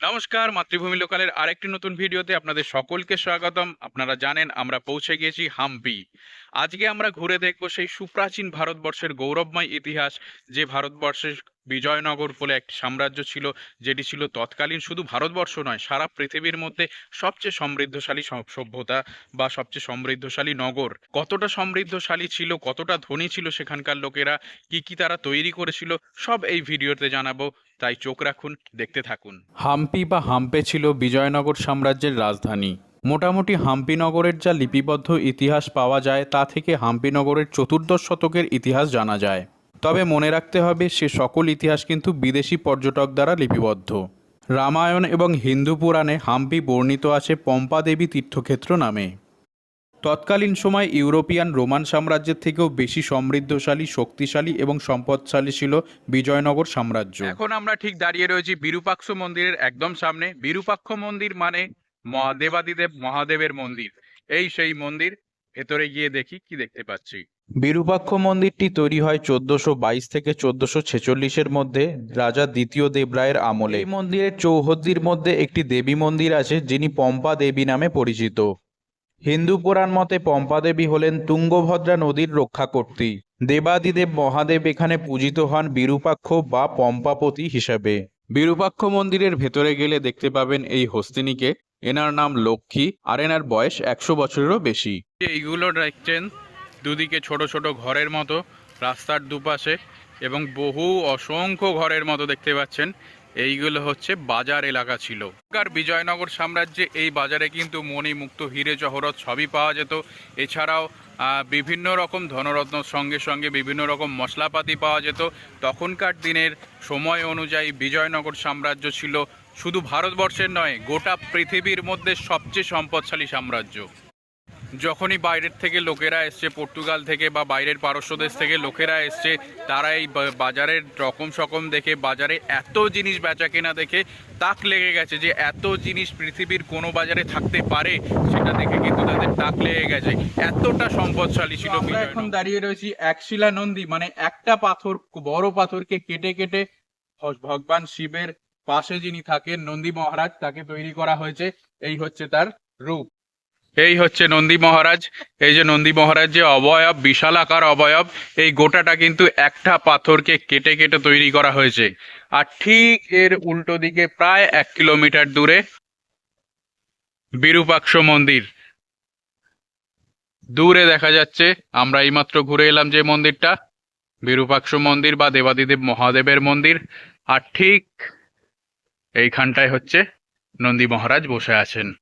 নমস্কার, মাতৃভূমি লোকালের আরেকটি নতুন ভিডিওতে আপনাদের সকলকে স্বাগতম। আপনারা জানেন আমরা পৌঁছে গিয়েছি হাম্পি। আজকে আমরা ঘুরে দেখব সেই সুপ্রাচীন ভারতবর্ষের গৌরবময় ইতিহাস, যে ভারতবর্ষের বিজয়নগর বলে একটি সাম্রাজ্য ছিল, যেটি ছিল তৎকালীন শুধু ভারতবর্ষ নয়, সারা পৃথিবীর মধ্যে সবচেয়ে সমৃদ্ধশালী সভ- সভ্যতা বা সবচেয়ে সমৃদ্ধশালী নগর। কতটা সমৃদ্ধশালী ছিল, কতটা ধনী ছিল সেখানকার লোকেরা, কি কি তারা তৈরি করেছিল, সব এই ভিডিওতে জানাব। তাই চোখ রাখুন, দেখতে থাকুন। হাম্পি বা হাম্পে ছিল বিজয়নগর সাম্রাজ্যের রাজধানী। মোটামুটি হাম্পিনগরের যা লিপিবদ্ধ ইতিহাস পাওয়া যায়, তা থেকে হাম্পিনগরের চতুর্দশ শতকের ইতিহাস জানা যায়। তবে মনে রাখতে হবে, সে সকল ইতিহাস কিন্তু বিদেশি পর্যটক দ্বারা লিপিবদ্ধ। রামায়ণ এবং হিন্দু পুরাণে হাম্পি বর্ণিত আছে পম্পা দেবী তীর্থক্ষেত্র নামে। তৎকালীন সময় ইউরোপিয়ান রোমান সাম্রাজ্যের থেকেও বেশি সমৃদ্ধশালী, শক্তিশালী এবং সম্পদশালী ছিল বিজয়নগর সাম্রাজ্য। এখন আমরা ঠিক দাঁড়িয়ে রয়েছি বিরূপাক্ষ মন্দিরের একদম সামনে। বিরূপাক্ষ মন্দির মানে মহাদেবাদিদেব, মহাদেবের মন্দির। এই সেই মন্দির, ভেতরে গিয়ে দেখি কি দেখতে পাচ্ছি। বিরূপাক্ষ মন্দিরটি তৈরি হয় চোদ্দশো বাইশ থেকে চোদ্দশো ছেচল্লিশের মধ্যে রাজা দ্বিতীয় দেবরায়ের আমলে। এই মন্দিরের চৌহদ্দির মধ্যে একটি দেবী মন্দির আছে, যিনি পম্পা দেবী নামে পরিচিত। হিন্দু পুরাণ মতে পম্পা দেবী হলেন তুঙ্গভদ্রা নদীর রক্ষাকর্ত্রী। দেবাদিদেব মহাদেব এখানে পূজিত হন বিরূপাক্ষ বা পম্পাপতি হিসাবে। বিরূপাক্ষ মন্দিরের ভেতরে গেলে দেখতে পাবেন এই হস্তিনীকে। এনার নাম লক্ষ্মী, আর এনার বয়স একশো বছরেরও বেশি। এইগুলো দেখছেন দুদিকে ছোট ছোট ঘরের মতো, রাস্তার দুপাশে এবং বহু অসংখ্য ঘরের মতো দেখতে পাচ্ছেন। এইগুলো হচ্ছে বাজার এলাকা ছিল। আর বিজয়নগর সাম্রাজ্যে এই বাজারে কিন্তু মণিমুক্ত, হিরে জহরত সবই পাওয়া যেত। এছাড়াও বিভিন্ন রকম ধনরত্ন, সঙ্গে সঙ্গে বিভিন্ন রকম মশলাপাতি পাওয়া যেত। তখনকার দিনের সময় অনুযায়ী বিজয়নগর সাম্রাজ্য ছিল শুধু ভারতবর্ষের নয়, গোটা পৃথিবীর মধ্যে সবচেয়ে সম্পদশালী সাম্রাজ্য। যখনই বাইরের থেকে লোকেরা এসছে পর্তুগাল থেকে বা বাইরের পারস্য দেশ থেকে লোকেরা এসছে তারা এই বাজারের রকম সকম দেখে বাজারে এত জিনিস বেচা কেনা দেখে তাক লেগে গেছে যে এত জিনিস পৃথিবীর কোনো বাজারে থাকতে পারে সেটা দেখে কিন্তু তাদের তাক লেগে গেছে। এতটা সম্পদশালী ছিল আমরা এখন দাঁড়িয়ে রয়েছি একশিলা নন্দী মানে একটা পাথর বড় পাথরকে কেটে কেটে ভগবান শিবের পাশে যিনি থাকেন নন্দী মহারাজ তাকে তৈরি করা হয়েছে। এই হচ্ছে তার রূপ। এই হচ্ছে নন্দী মহারাজ। এই যে নন্দী মহারাজ যে অবয়ব, বিশাল আকার অবয়ব, এই গোটাটা কিন্তু একটা পাথরকে কেটে কেটে তৈরি করা হয়েছে। আর ঠিক এর উল্টো দিকে প্রায় এক কিলোমিটার দূরে বিরূপাক্ষ মন্দির। দূরে দেখা যাচ্ছে, আমরা এইমাত্র ঘুরে এলাম যে মন্দিরটা, বিরূপাক্ষ মন্দির বা দেবাদিদেব মহাদেবের মন্দির। আর ঠিক এইখানটায় হচ্ছে নন্দী মহারাজ বসে আছেন।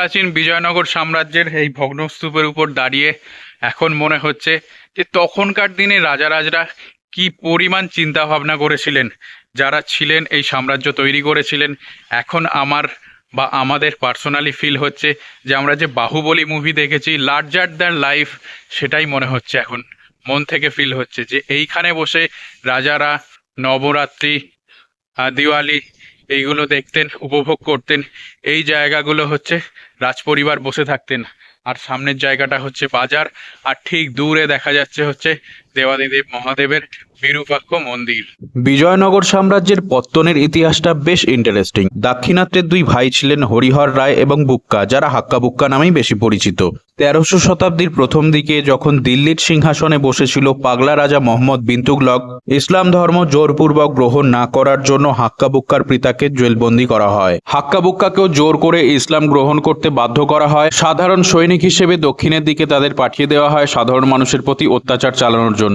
সুপ্রাচীন বিজয়নগর সাম্রাজ্যের এই ভগ্নস্তূপের উপর দাঁড়িয়ে এখন মনে হচ্ছে যে তখনকার দিনে রাজারাজরা কি পরিমাণ চিন্তা ভাবনা করেছিলেন, যারা ছিলেন এই সাম্রাজ্য তৈরি করেছিলেন। এখন আমার বা আমাদের পার্সোনালি ফিল হচ্ছে যে আমরা যে বাহুবলী মুভি দেখেছি লার্জার দ্যান লাইফ সেটাই মনে হচ্ছে এখন। মন থেকে ফিল হচ্ছে যে এইখানে বসে রাজারা, নবরাত্রি দিওয়ালি, এইগুলো দেখতেন, উপভোগ করতেন। এই জায়গাগুলো হচ্ছে রাজপরিবার বসে থাকতেন। আর সামনের জায়গাটা হচ্ছে বাজার। আর ঠিক দূরে দেখা যাচ্ছে হচ্ছে দেবাদিদেব মহাদেবের বিরূপাক্ষ মন্দির। বিজয়নগর সাম্রাজ্যের পত্তনের ইতিহাসটা বেশ ইন্টারেস্টিং দাক্ষিণাত্যের দুই ভাই ছিলেন হরিহর রায় এবং বুক্কা, যারা হাক্কা বুক্কা নামেই বেশি পরিচিত। তেরোশো শতাব্দীর প্রথম দিকে যখন দিল্লির সিংহাসনে বসেছিল পাগলা রাজা মোহাম্মদ বিন তুগলক ইসলাম ধর্ম জোরপূর্বক গ্রহণ না করার জন্য হাক্কা বুক্কার পিতাকে জেলবন্দি করা হয়। হাক্কা বুক্কাকেও জোর করে ইসলাম গ্রহণ করতে বাধ্য করা হয়। সাধারণ সৈনিক হিসেবে দক্ষিণের দিকে তাদের পাঠিয়ে দেওয়া হয়। সাধারণ মানুষের প্রতি অত্যাচার চালানোর জন্য।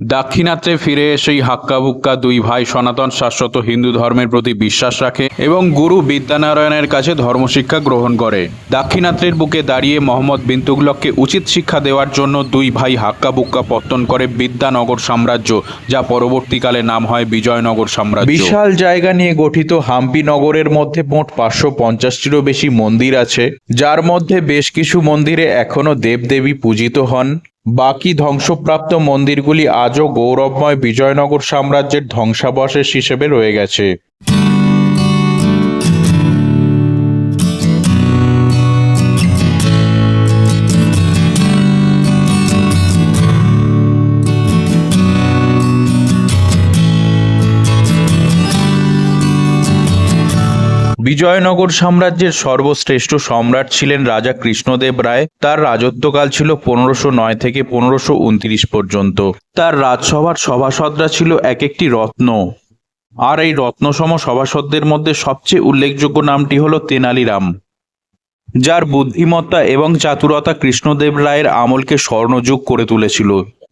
দাক্ষিণাত্যে ফিরে এসেই হাক্কাবুক্কা দুই ভাই সনাতন শাশ্বত হিন্দু ধর্মের প্রতি বিশ্বাস রাখে এবং গুরু বিদ্যানারায়ণের কাছে ধর্মশিক্ষা গ্রহণ করে। দাক্ষিণাত্রের বুকে দাঁড়িয়ে মোহাম্মদ বিন তুগলককে উচিত শিক্ষা দেওয়ার জন্য দুই ভাই হাক্কাবুক্কা পত্তন করে বিদ্যানগর সাম্রাজ্য, যা পরবর্তীকালে নাম হয় বিজয়নগর সাম্রাজ্য। বিশাল জায়গা নিয়ে গঠিত হাম্পি নগরের মধ্যে মোট পাঁচশো পঞ্চাশটিরও বেশি মন্দির আছে, যার মধ্যে বেশ কিছু মন্দিরে এখনও দেবদেবী পূজিত হন। বাকি ধ্বংসপ্রাপ্ত মন্দিরগুলি আজও গৌরবময় বিজয়নগর সাম্রাজ্যের ধ্বংসাবশেষ হিসেবে রয়ে গেছে। বিজয়নগর সাম্রাজ্যের সর্বশ্রেষ্ঠ সম্রাট ছিলেন রাজা কৃষ্ণদেব রায়। তার রাজত্বকাল ছিল পনেরোশো নয় থেকে পনেরোশো উনত্রিশ পর্যন্ত। তার রাজসভার সভাসদরা ছিল এক একটি রত্ন। আর এই রত্নসম সভাসদদের মধ্যে সবচেয়ে উল্লেখযোগ্য নামটি হল তেনালিরাম। যার বুদ্ধিমত্তা এবং চাতুরতা কৃষ্ণদেব রায়ের আমলকে স্বর্ণযুগ করে তুলেছিল।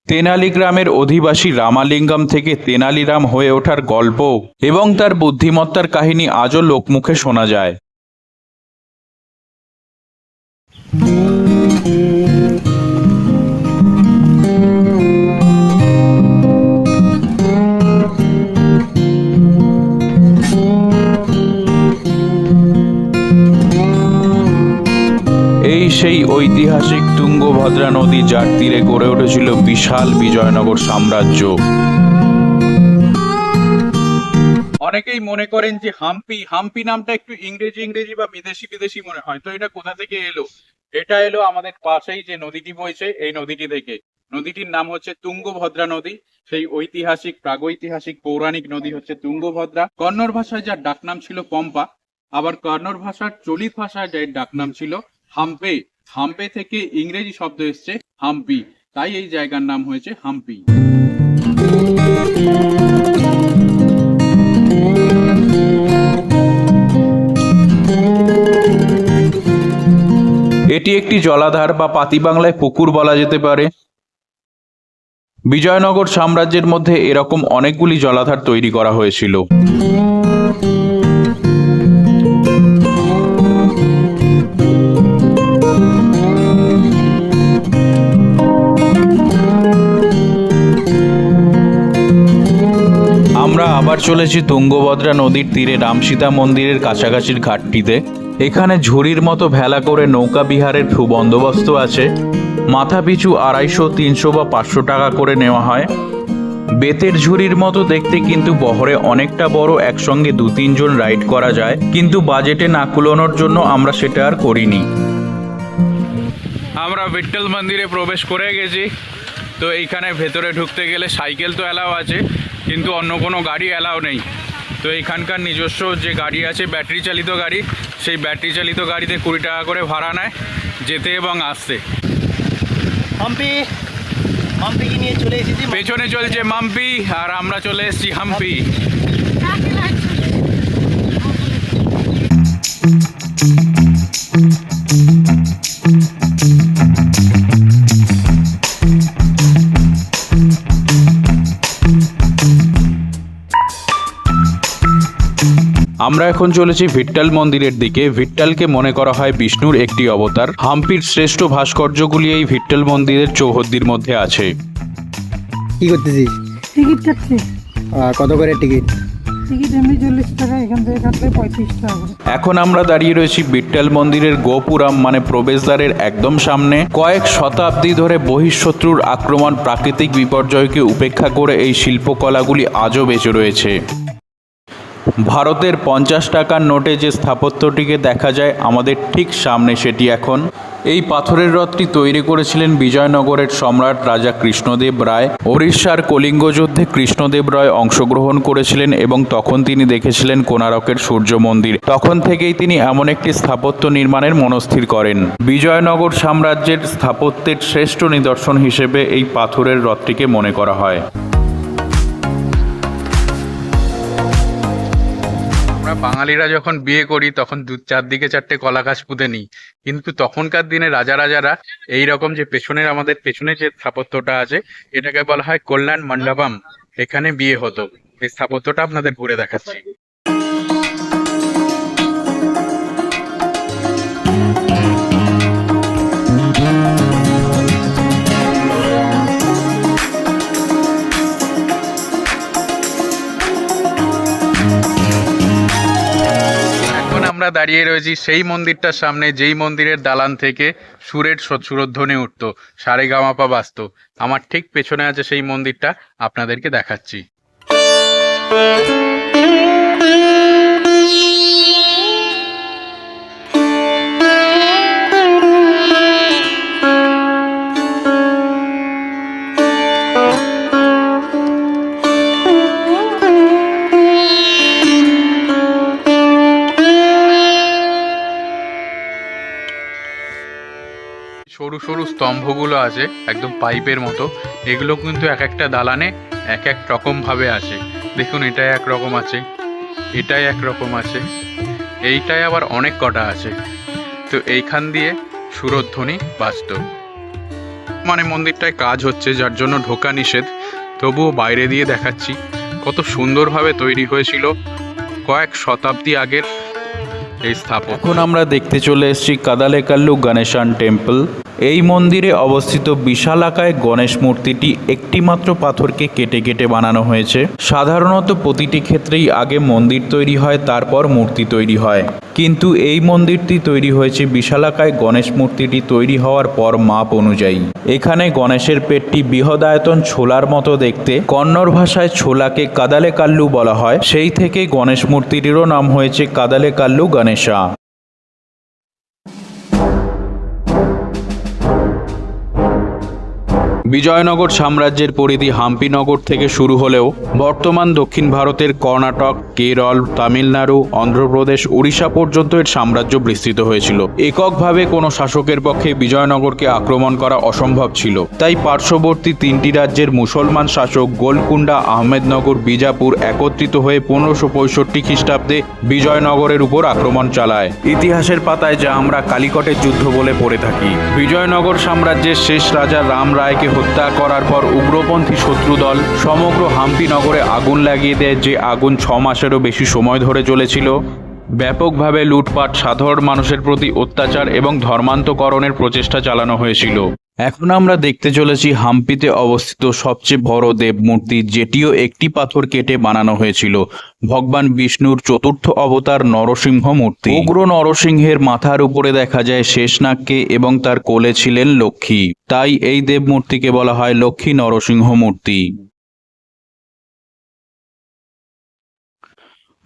তেনালি গ্রামের অধিবাসী রামালিঙ্গম থেকে তেনালিরাম হয়ে ওঠার গল্প এবং তার বুদ্ধিমত্তার কাহিনী আজও লোকমুখে শোনা যায়। ঐতিহাসিক তুঙ্গভদ্রা নদী যার তীরে গড়ে উঠেছিল বিশাল বিজয়নগর সাম্রাজ্য। অনেকেই মনে করেন যে হাম্পি হাম্পি নামটা একটু ইংরেজি ইংরেজি বা বিদেশি বিদেশি মনে হয়। তো এটা কোথা থেকে এলো? এটা এলো আমাদের পাশেই যে নদীটি বইছে, এই নদীটি থেকে নদীটির নাম হচ্ছে তুঙ্গভদ্রা নদী। সেই ঐতিহাসিক, প্রাগৈতিহাসিক, পৌরাণিক নদী হচ্ছে তুঙ্গভদ্রা। কন্নড় ভাষায় যার ডাকনাম ছিল পম্পা, আবার কন্নড় ভাষার চলিত ভাষায় যার ডাকনাম ছিল হাম্পে। হাম্পে থেকে ইংরেজি শব্দ এসছে হাম্পি। তাই এই জায়গার নাম হয়েছে হাম্পি। এটি একটি জলাধার বা পাতি বাংলায় পুকুর বলা যেতে পারে। বিজয়নগর সাম্রাজ্যের মধ্যে এরকম অনেকগুলি জলাধার তৈরি করা হয়েছিল। আবার চলেছি তুঙ্গভদ্রা নদীর তীরে রামসীতা মন্দিরের কাছাকাছির ঘাটটিতে। এখানে ঝুড়ির মতো ভেলা করে নৌকা বিহারের সুবন্দোবস্ত আছে। মাথা পিছু আড়াইশো, তিনশো বা পাঁচশো টাকা করে নেওয়া হয়। বেতের ঝুড়ির মতো দেখতে কিন্তু বহরে অনেকটা বড়, একসঙ্গে দু, তিনজন রাইড করা যায়। কিন্তু বাজেটে না কুলোনোর জন্য আমরা সেটা আর করিনি। আমরা বিট্টল মন্দিরে প্রবেশ করে গেছি। তো এইখানে ভেতরে ঢুকতে গেলে সাইকেল তো অ্যালাও আছে। কিন্তু অন্য কোনো গাড়ি অ্যালাও নেই। তো এখানকার নিজস্ব যে গাড়ি আছে ব্যাটারি চালিত গাড়ি সেই ব্যাটারি চালিত গাড়িতে কুড়ি টাকা করে ভাড়া নেয় যেতে এবং আসতে। হাম্পি হাম্পিকে নিয়ে চলে এসেছি। পেছনে চলছে মাম্পি আর আমরা চলে এসেছি হাম্পি। আমরা এখন চলেছি ভিট্টাল মন্দিরের দিকে। ভিট্টালকে মনে করা হয় বিষ্ণুর একটি অবতার। হাম্পির শ্রেষ্ঠ ভাস্কর্যগুলি এই ভিট্টাল মন্দিরের চৌহদ্দির মধ্যে আছে। কি করতেছিস? টিকিট কাটছি। কত করে টিকিট? টিকিট এমনি চল্লিশ টাকা এখান থেকে কাটলে পঁয়ত্রিশ টাকা করে। এখন আমরা দাঁড়িয়ে রয়েছি বিট্টাল মন্দিরের গোপুরাম মানে প্রবেশদ্বারের একদম সামনে। কয়েক শতাব্দী ধরে বহিঃশত্রুর আক্রমণ প্রাকৃতিক বিপর্যয়কে উপেক্ষা করে এই শিল্পকলাগুলি আজও বেঁচে রয়েছে। ভারতের পঞ্চাশ টাকার নোটে যে স্থাপত্যটিকে দেখা যায়, আমাদের ঠিক সামনে সেটি এখন। এই পাথরের রথটি তৈরি করেছিলেন বিজয়নগরের সম্রাট রাজা কৃষ্ণদেব রায়। ওড়িশার কলিঙ্গ যুদ্ধে কৃষ্ণদেব রায় অংশগ্রহণ করেছিলেন এবং তখন তিনি দেখেছিলেন কোনারকের সূর্য মন্দির। তখন থেকেই তিনি এমন একটি স্থাপত্য নির্মাণের মনস্থির করেন। বিজয়নগর সাম্রাজ্যের স্থাপত্যের শ্রেষ্ঠ নিদর্শন হিসেবে এই পাথরের রথটিকে মনে করা হয়। আমরা বাঙালিরা যখন বিয়ে করি, তখন দু, চারদিকে চারটে কলা গাছ পুঁতে নিই। কিন্তু তখনকার দিনে রাজা রাজারা এই রকম যে পেছনের, আমাদের পেছনে যে স্থাপত্যটা আছে, এটাকে বলা হয় কল্যাণ মণ্ডপম। এখানে বিয়ে হতো। এই স্থাপত্যটা আপনাদের ঘুরে দেখাচ্ছি। আমরা দাঁড়িয়ে রয়েছি, সেই মন্দিরটার সামনে, যেই মন্দিরের দালান থেকে সুরের সুরধ্বনি উঠত সারে গামাপা বাস্ত আমার ঠিক পেছনে আছে সেই মন্দিরটা, আপনাদেরকে দেখাচ্ছি। সরু সরু স্তম্ভগুলো আছে, একদম পাইপের মতো। এগুলো কিন্তু এক একটা দালানে এক এক রকম ভাবে আছে। দেখুন, এটাই এক রকম আছে, এটাই এক রকম আছে, এইটাই আবার অনেক কটা আছে। তো এইখান দিয়ে সুরধ্বনি বাজত। মানে মন্দিরটায় কাজ হচ্ছে, যার জন্য ঢোকা নিষেধ। তবুও বাইরে দিয়ে দেখাচ্ছি, কত সুন্দরভাবে তৈরি হয়েছিল কয়েক শতাব্দী আগের এই স্থাপত্য। এখন আমরা দেখতে চলে এসেছি কাদালেকাল্লু গণেশান টেম্পল। এই মন্দিরে অবস্থিত বিশালাকায় গণেশ মূর্তিটি একটিমাত্র পাথরকে কেটে কেটে বানানো হয়েছে। সাধারণত প্রতিটি ক্ষেত্রেই আগে মন্দির তৈরি হয়, তারপর মূর্তি তৈরি হয়। কিন্তু এই মন্দিরটি তৈরি হয়েছে বিশালাকায় গণেশ মূর্তিটি তৈরি হওয়ার পর মাপ অনুযায়ী। এখানে গণেশের পেটটি বৃহদায়তন ছোলার মতো দেখতে। কন্নড় ভাষায় ছোলাকে কাদালে কাল্লু বলা হয়। সেই থেকে গণেশ মূর্তিটিরও নাম হয়েছে কাদালে কাল্লু গণেশা। বিজয়নগর সাম্রাজ্যের পরিধি হাম্পিনগর থেকে শুরু হলেও বর্তমান দক্ষিণ ভারতের কর্ণাটক, কেরল, তামিলনাড়ু, অন্ধ্রপ্রদেশ, উড়িষ্যা পর্যন্ত এর সাম্রাজ্য বিস্তৃত হয়েছিল। এককভাবে কোনো শাসকের পক্ষে বিজয়নগরকে আক্রমণ করা অসম্ভব ছিল। তাই পার্শ্ববর্তী তিনটি রাজ্যের মুসলমান শাসক গোলকুন্ডা আহমেদনগর, বিজাপুর একত্রিত হয়ে পনেরোশো পঁয়ষট্টি খ্রিস্টাব্দে বিজয়নগরের উপর আক্রমণ চালায়। ইতিহাসের পাতায় যা আমরা কালিকটের যুদ্ধ বলে পড়ে থাকি। বিজয়নগর সাম্রাজ্যের শেষ রাজা রাম রায়কে হত্যা করার পর উগ্রপন্থী শত্রু দল সমগ্র হাম্পি নগরে আগুন লাগিয়ে দেয় যে আগুন ছ মাসেরও বেশি সময় ধরে চলেছিল ব্যাপকভাবে লুটপাট সাধারণ মানুষের প্রতি অত্যাচার এবং ধর্মান্তকরণের প্রচেষ্টা চালানো হয়েছিল। এখন আমরা দেখতে চলেছি হাম্পিতে অবস্থিত সবচেয়ে বড় দেবমূর্তি, যেটিও একটি পাথর কেটে বানানো হয়েছিল, ভগবান বিষ্ণুর চতুর্থ অবতার নরসিংহ মূর্তি উগ্র নরসিংহের মাথার উপরে দেখা যায় শেষনাগকে এবং তার কোলে ছিলেন লক্ষ্মী। তাই এই দেবমূর্তিকে বলা হয় লক্ষ্মী নরসিংহ মূর্তি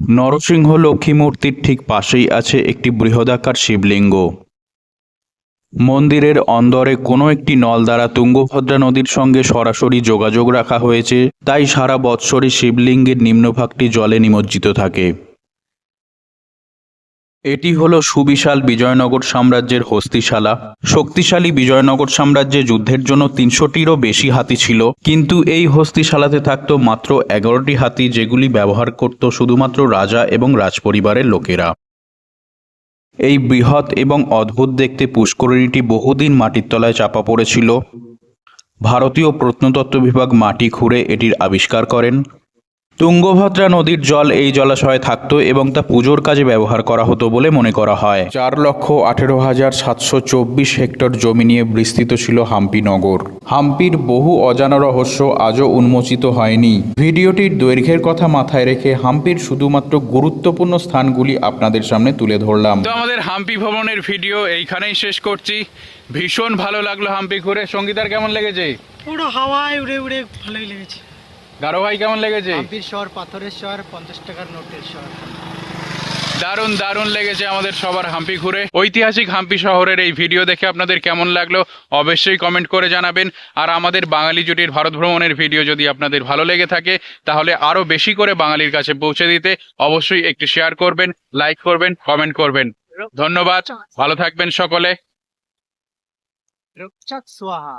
নরসিংহ লক্ষ্মী মূর্তির ঠিক পাশেই আছে একটি বৃহদাকার শিবলিঙ্গ। মন্দিরের অন্দরে কোনো একটি নল দ্বারা তুঙ্গভদ্রা নদীর সঙ্গে সরাসরি যোগাযোগ রাখা হয়েছে, তাই সারা বৎসরই শিবলিঙ্গের নিম্নভাগটি জলে নিমজ্জিত থাকে। এটি হলো সুবিশাল বিজয়নগর সাম্রাজ্যের হস্তিশালা। শক্তিশালী বিজয়নগর সাম্রাজ্যে যুদ্ধের জন্য তিনশোটিরও বেশি হাতি ছিল, কিন্তু এই হস্তিশালাতে থাকতো মাত্র এগারোটি হাতি যেগুলি ব্যবহার করত শুধুমাত্র রাজা এবং রাজপরিবারের লোকেরা। এই বৃহৎ এবং অদ্ভুত দেখতে পুষ্করিণীটি বহুদিন মাটির তলায় চাপা পড়েছিল। ভারতীয় প্রত্নতত্ত্ব বিভাগ মাটি খুঁড়ে এটির আবিষ্কার করেন। তুঙ্গভদ্রা নদীর জল এই জলাশয়ে থাকতো এবং তা পুজোর কাজে ব্যবহার করা হতো বলে মনে করা হয়। চার লক্ষ আঠেরো হাজার সাতশো চব্বিশ হেক্টর জমি নিয়ে বিস্তৃত ছিল হাম্পি নগর হাম্পির বহু অজানা রহস্য আজও উন্মোচিত হয়নি। ভিডিওটির দৈর্ঘ্যের কথা মাথায় রেখে হাম্পির শুধুমাত্র গুরুত্বপূর্ণ স্থানগুলি আপনাদের সামনে তুলে ধরলাম। তো আমাদের হাম্পি ভ্রমণের ভিডিও এইখানেই শেষ করছি। ভীষণ ভালো লাগল হাম্পি ঘুরে। সঙ্গীতার কেমন লেগেছে? পুরো হাওয়ায় উড়ে উড়ে ভালোই লেগেছে। গারো ভাই কেমন লেগেছে? হাম্পির শহর পাথরের শহর পঞ্চাশ টাকার নোটের শহর। দারুণ দারুণ লেগেছে আমাদের সবার হাম্পি ঘুরে। ঐতিহাসিক হাম্পি শহরের এই ভিডিও দেখে আপনাদের কেমন লাগল অবশ্যই কমেন্ট করে জানাবেন। আর আমাদের বাঙালি জুটির ভারত ভ্রমণের ভিডিও যদি আপনাদের ভালো লেগে থাকে তাহলে আরও বেশি করে বাঙালির কাছে পৌঁছে দিতে অবশ্যই একটি শেয়ার করবেন লাইক করবেন কমেন্ট করবেন। ধন্যবাদ ভালো থাকবেন সকলে। সোহা।